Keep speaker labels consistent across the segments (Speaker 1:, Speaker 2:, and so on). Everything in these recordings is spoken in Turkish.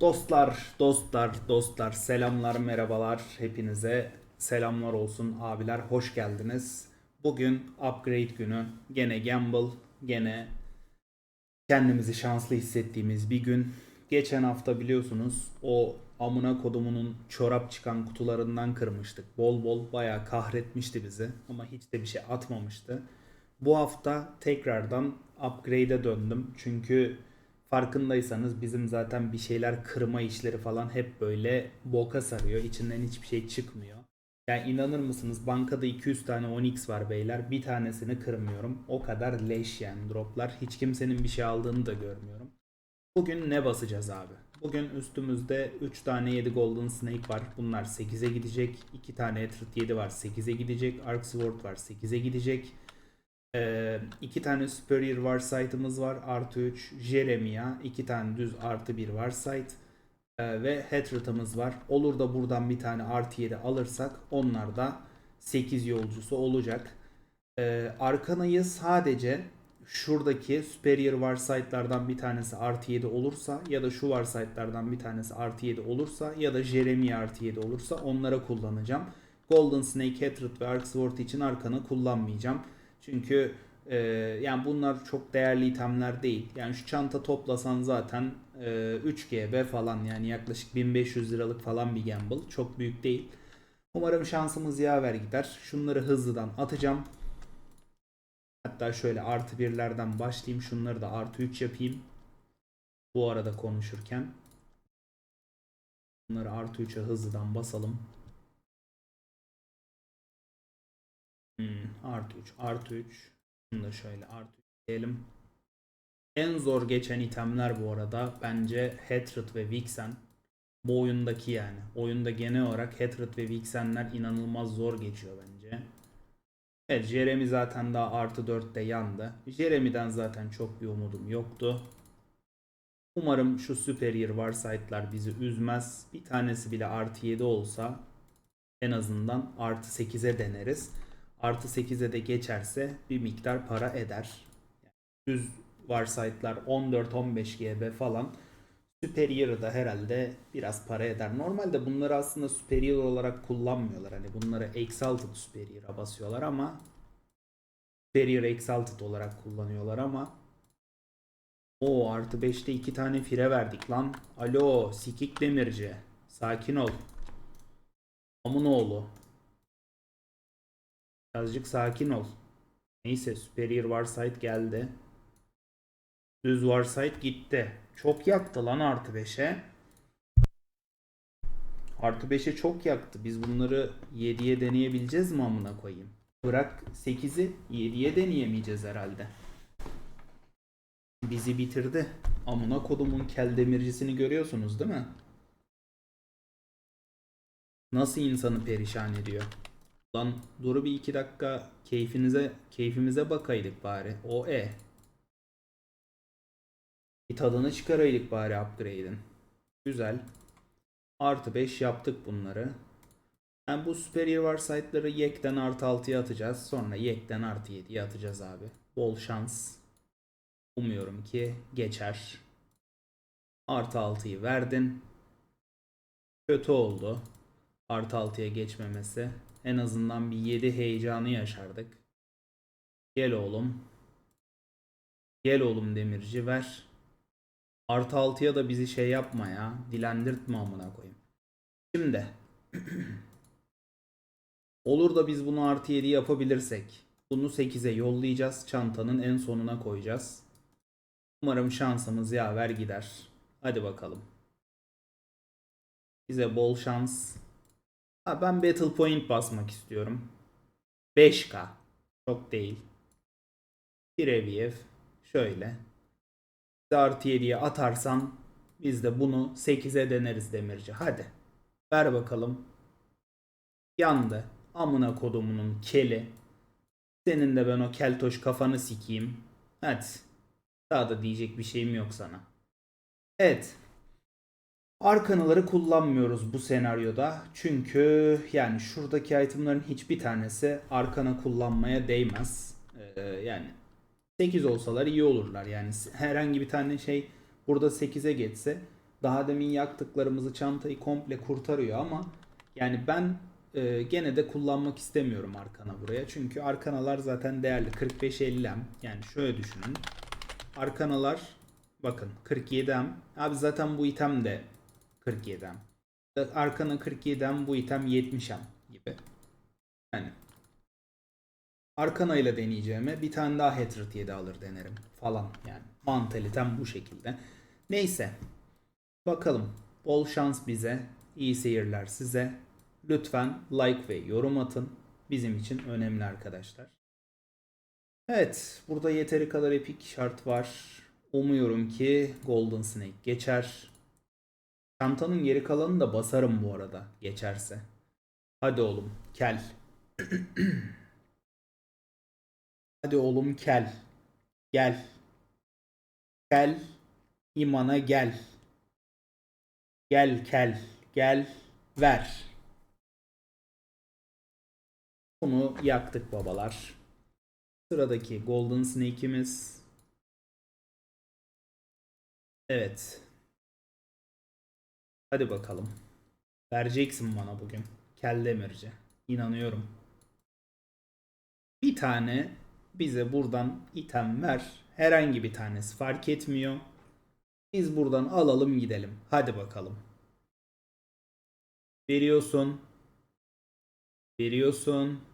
Speaker 1: Dostlar, dostlar, dostlar, selamlar, merhabalar. Hepinize selamlar olsun abiler, hoş geldiniz. Bugün upgrade günü. Gene gamble, gene kendimizi şanslı hissettiğimiz bir gün. Geçen hafta biliyorsunuz o amına kodumunun çorap çıkan kutularından kırmıştık. Bol bol bayağı kahretmişti bizi ama hiç de bir şey atmamıştı. Bu hafta tekrardan upgrade'e döndüm. Çünkü farkındaysanız bizim zaten bir şeyler kırma işleri falan hep böyle boka sarıyor. İçinden hiçbir şey çıkmıyor. Yani inanır mısınız bankada 200 tane Onyx var beyler. Bir tanesini kırmıyorum. O kadar leş yani droplar. Hiç kimsenin bir şey aldığını da görmüyorum. Bugün ne basacağız abi? Bugün üstümüzde 3 tane 7 Golden Snake var. Bunlar 8'e gidecek. 2 tane Ethereum 7 var 8'e gidecek. Arc Sword var 8'e gidecek. Ee, iki tane Superior Warsight'ımız var. Artı 3 Jeremiah. iki tane düz artı 1 Warsight. Ee, ve Hatred'ımız var. Olur da buradan bir tane artı 7 alırsak onlar da 8 yolcusu olacak. Ee, Arkana'yı sadece şuradaki Superior Warsight'lardan bir tanesi artı 7 olursa ya da şu Warsight'lardan bir tanesi artı 7 olursa ya da Jeremiah artı 7 olursa onlara kullanacağım. Golden Snake, Hatred ve Arc için Arkan'ı kullanmayacağım. Çünkü e, yani bunlar çok değerli itemler değil. Yani şu çanta toplasan zaten e, 3 GB falan yani yaklaşık 1500 liralık falan bir gamble. Çok büyük değil. Umarım şansımız yaver gider. Şunları hızlıdan atacağım. Hatta şöyle artı birlerden başlayayım. Şunları da artı 3 yapayım. Bu arada konuşurken. Bunları artı 3'e hızlıdan basalım. Hmm, artı 3, artı 3. Bunu da şöyle artı 3 diyelim. En zor geçen itemler bu arada bence Hatred ve Vixen. Bu oyundaki yani. Oyunda genel olarak Hatred ve Vixen'ler inanılmaz zor geçiyor bence. Evet Jeremy zaten daha artı 4'te yandı. Jeremy'den zaten çok bir umudum yoktu. Umarım şu Superior Warsight'lar bizi üzmez. Bir tanesi bile artı 7 olsa en azından artı 8'e deneriz. Artı 8'e de geçerse bir miktar para eder. Düz Warsight'lar 14-15 GB falan. Superior'ı da herhalde biraz para eder. Normalde bunları aslında Superior olarak kullanmıyorlar. Hani bunları Exalted Superior'a basıyorlar ama Superior Exalted olarak kullanıyorlar ama o artı 5'te 2 tane fire verdik lan. Alo sikik demirci. Sakin ol. Amunoğlu. Birazcık sakin ol. Neyse Superior Warsight geldi. Düz Warsight gitti. Çok yaktı lan artı 5'e. Artı 5'e çok yaktı. Biz bunları 7'ye deneyebileceğiz mi amına koyayım? Bırak 8'i 7'ye deneyemeyeceğiz herhalde. Bizi bitirdi. Amına kodumun kel demircisini görüyorsunuz değil mi? Nasıl insanı perişan ediyor? Lan dur bir iki dakika keyfinize keyfimize bakaydık bari. O e. Bir tadını çıkaraydık bari upgrade'in. Güzel. Artı 5 yaptık bunları. Yani bu superior Warsight'ları yekten artı 6'ya atacağız. Sonra yekten artı 7'ye atacağız abi. Bol şans. Umuyorum ki geçer. Artı 6'yı verdin. Kötü oldu. Artı 6'ya geçmemesi. En azından bir 7 heyecanı yaşardık. Gel oğlum. Gel oğlum demirci ver. Artı 6'ya da bizi şey yapma ya. Dilendirtme amına koyayım. Şimdi. Olur da biz bunu artı 7 yapabilirsek. Bunu 8'e yollayacağız. Çantanın en sonuna koyacağız. Umarım şansımız yaver gider. Hadi bakalım. Bize bol şans. Ben Battle Point basmak istiyorum. 5K. Çok değil. Bir ev Şöyle. Artı 7'ye atarsan biz de bunu 8'e deneriz demirci. Hadi. Ver bakalım. Yandı. Amına kodumunun keli. Senin de ben o keltoş kafanı sikeyim. Hadi. Daha da diyecek bir şeyim yok sana. Evet. Arkanıları kullanmıyoruz bu senaryoda. Çünkü yani şuradaki itemların hiçbir tanesi arkana kullanmaya değmez. Ee, yani 8 olsalar iyi olurlar. Yani herhangi bir tane şey burada 8'e geçse Daha demin yaktıklarımızı çantayı komple kurtarıyor ama yani ben e, gene de kullanmak istemiyorum arkana buraya. Çünkü arkanalar zaten değerli 45-50M. Yani şöyle düşünün. Arkanalar bakın 47M. Abi zaten bu item de 47M. Arkana 47M bu item 70M gibi. Yani Arkana ile deneyeceğime bir tane daha Hatred 7 alır denerim falan yani. Mantalitem bu şekilde. Neyse. Bakalım. Bol şans bize. İyi seyirler size. Lütfen like ve yorum atın. Bizim için önemli arkadaşlar. Evet. Burada yeteri kadar epik şart var. Umuyorum ki Golden Snake geçer. Çantanın geri kalanını da basarım bu arada geçerse. Hadi oğlum kel. Hadi oğlum kel. Gel. Kel. imana gel. Gel kel. Gel. Ver. Bunu yaktık babalar. Sıradaki Golden Snake'imiz. Evet. Hadi bakalım. Vereceksin bana bugün. Kel demirci. İnanıyorum. Bir tane bize buradan item ver. Herhangi bir tanesi fark etmiyor. Biz buradan alalım gidelim. Hadi bakalım. Veriyorsun. Veriyorsun.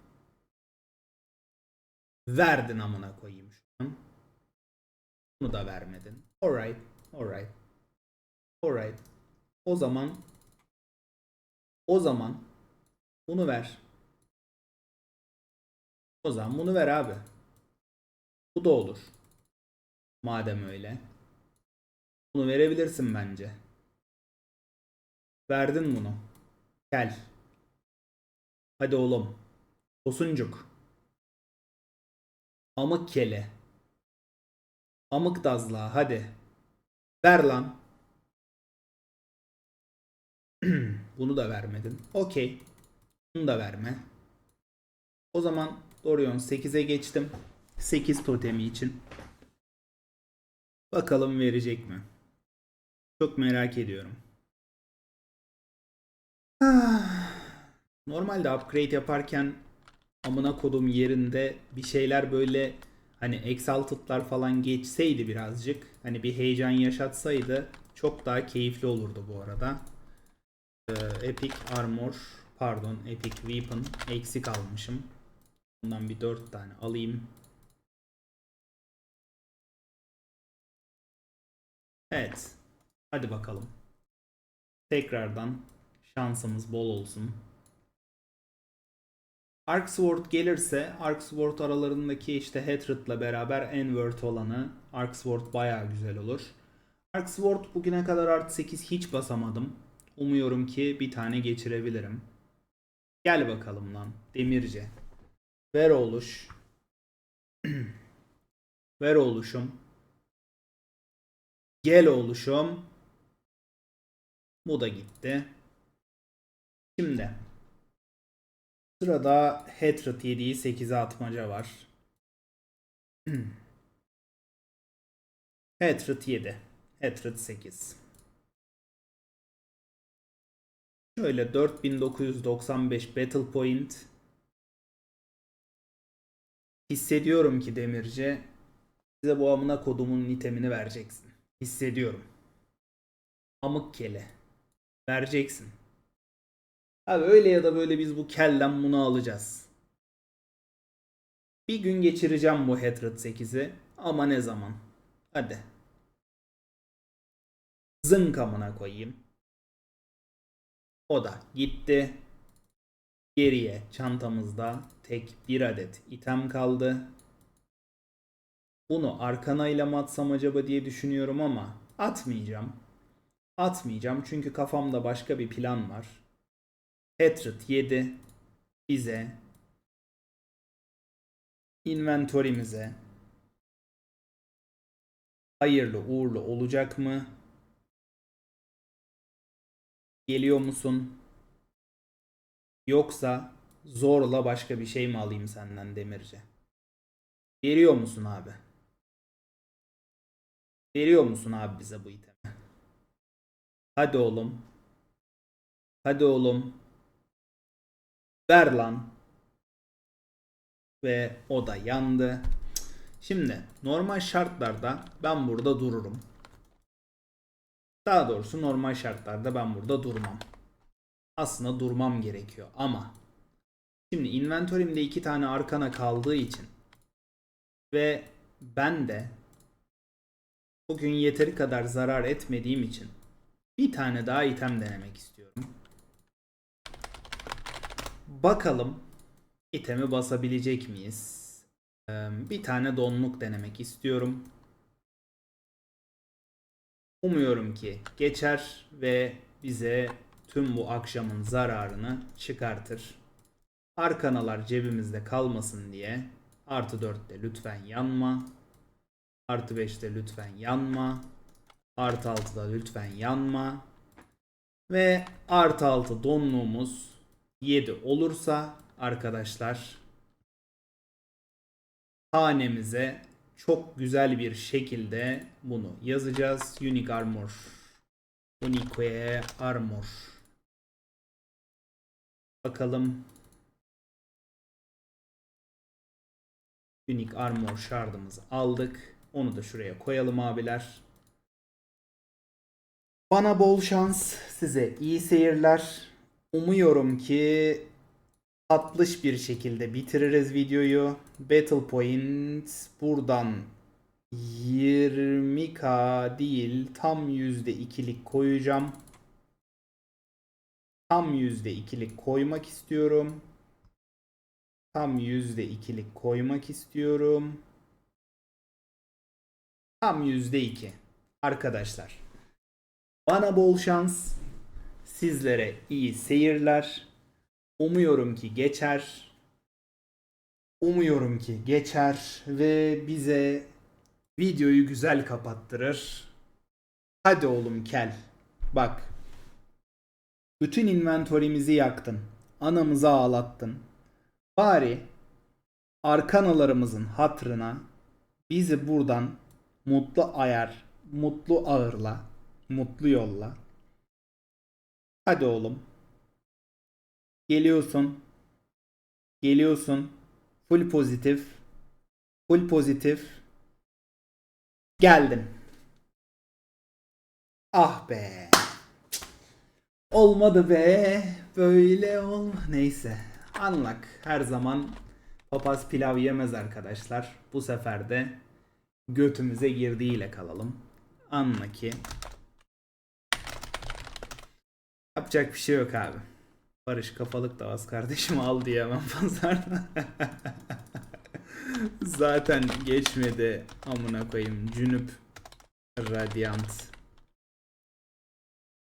Speaker 1: Verdin amına koyayım şu an. Bunu da vermedin. Alright. Alright. Alright. O zaman o zaman bunu ver. O zaman bunu ver abi. Bu da olur. Madem öyle. Bunu verebilirsin bence. Verdin bunu. Gel. Hadi oğlum. Tosuncuk. Amık kele. Amık dazla hadi. Ver lan. Bunu da vermedin. Okey. Bunu da verme. O zaman Dorion 8'e geçtim. 8 totemi için. Bakalım verecek mi? Çok merak ediyorum. Normalde upgrade yaparken amına kodum yerinde bir şeyler böyle hani exalted'lar falan geçseydi birazcık hani bir heyecan yaşatsaydı çok daha keyifli olurdu bu arada. Ee, epic armor pardon epic weapon eksik almışım. Bundan bir 4 tane alayım. Evet. Hadi bakalım. Tekrardan şansımız bol olsun. Arksword gelirse Arksword aralarındaki işte Hatred'la beraber en worth olanı Arksword baya güzel olur. Arksword bugüne kadar artı 8 hiç basamadım. Umuyorum ki bir tane geçirebilirim. Gel bakalım lan demirci. Ver oluş. Ver oluşum. Gel oluşum. Bu da gitti. Şimdi sırada Hatred 7'yi 8'e atmaca var. Hatred 7. Hatred 8. Şöyle 4995 Battle Point. Hissediyorum ki Demirci size bu amına kodumun itemini vereceksin. Hissediyorum. Amık kele. Vereceksin. Abi öyle ya da böyle biz bu kellen bunu alacağız. Bir gün geçireceğim bu Hatred 8'i ama ne zaman? Hadi. Zınk amına koyayım. O da gitti. Geriye çantamızda tek bir adet item kaldı. Bunu arkanayla mı atsam acaba diye düşünüyorum ama atmayacağım. Atmayacağım çünkü kafamda başka bir plan var. Hatred 7 bize inventory'mize hayırlı uğurlu olacak mı? Geliyor musun? Yoksa zorla başka bir şey mi alayım senden Demirci? Veriyor musun abi? Veriyor musun abi bize bu itemi? Hadi oğlum. Hadi oğlum. Ver lan. Ve o da yandı. Şimdi normal şartlarda ben burada dururum. Daha doğrusu normal şartlarda ben burada durmam. Aslında durmam gerekiyor ama şimdi inventory'imde iki tane arkana kaldığı için ve ben de bugün yeteri kadar zarar etmediğim için bir tane daha item denemek istiyorum. Bakalım itemi basabilecek miyiz? Bir tane donluk denemek istiyorum. Umuyorum ki geçer ve bize tüm bu akşamın zararını çıkartır. Arkanalar cebimizde kalmasın diye artı 4'te lütfen yanma. Artı 5'te lütfen yanma. Artı 6'da lütfen yanma. Ve artı 6 donluğumuz 7 olursa arkadaşlar hanemize çok güzel bir şekilde bunu yazacağız. Unique Armor. Unique Armor. Bakalım. Unique Armor şardımızı aldık. Onu da şuraya koyalım abiler. Bana bol şans, size iyi seyirler. Umuyorum ki tatlış bir şekilde bitiririz videoyu. Battle Point buradan 20k değil tam %2'lik koyacağım. Tam %2'lik koymak istiyorum. Tam %2'lik koymak istiyorum. Tam %2. Arkadaşlar. Bana bol şans. Sizlere iyi seyirler. Umuyorum ki geçer. Umuyorum ki geçer ve bize videoyu güzel kapattırır. Hadi oğlum kel. Bak. Bütün inventory'mizi yaktın. Anamızı ağlattın. Bari arkanalarımızın hatrına bizi buradan mutlu ayar, mutlu ağırla, mutlu yolla. Hadi oğlum. Geliyorsun. Geliyorsun. Full pozitif. Full pozitif. Geldin. Ah be. Olmadı be. Böyle ol. Neyse. Anlak. Her zaman papaz pilav yemez arkadaşlar. Bu sefer de götümüze girdiğiyle kalalım. Anla ki. Yapacak bir şey yok abi. Barış kafalık da az kardeşim al diyemem pazarda. Zaten geçmedi amına koyayım Cünüp Radiant.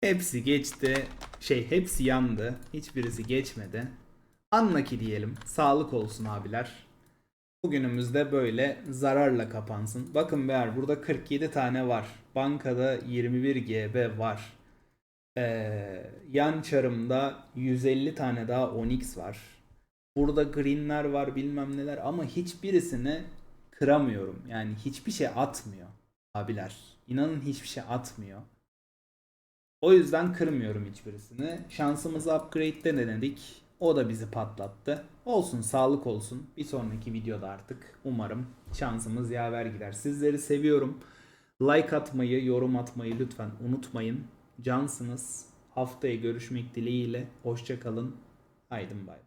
Speaker 1: Hepsi geçti. Şey hepsi yandı. Hiçbirisi geçmedi. Anla ki diyelim. Sağlık olsun abiler. Bugünümüzde böyle zararla kapansın. Bakın beyler burada 47 tane var. Bankada 21 GB var. Ee, yan çarımda 150 tane daha Onyx var. Burada greenler var bilmem neler ama hiçbirisini kıramıyorum. Yani hiçbir şey atmıyor abiler. İnanın hiçbir şey atmıyor. O yüzden kırmıyorum hiçbirisini. Şansımızı upgrade'de denedik. O da bizi patlattı. Olsun sağlık olsun. Bir sonraki videoda artık umarım şansımız yaver gider. Sizleri seviyorum. Like atmayı, yorum atmayı lütfen unutmayın. Cansınız. Haftaya görüşmek dileğiyle. Hoşça kalın. Haydi bay bay.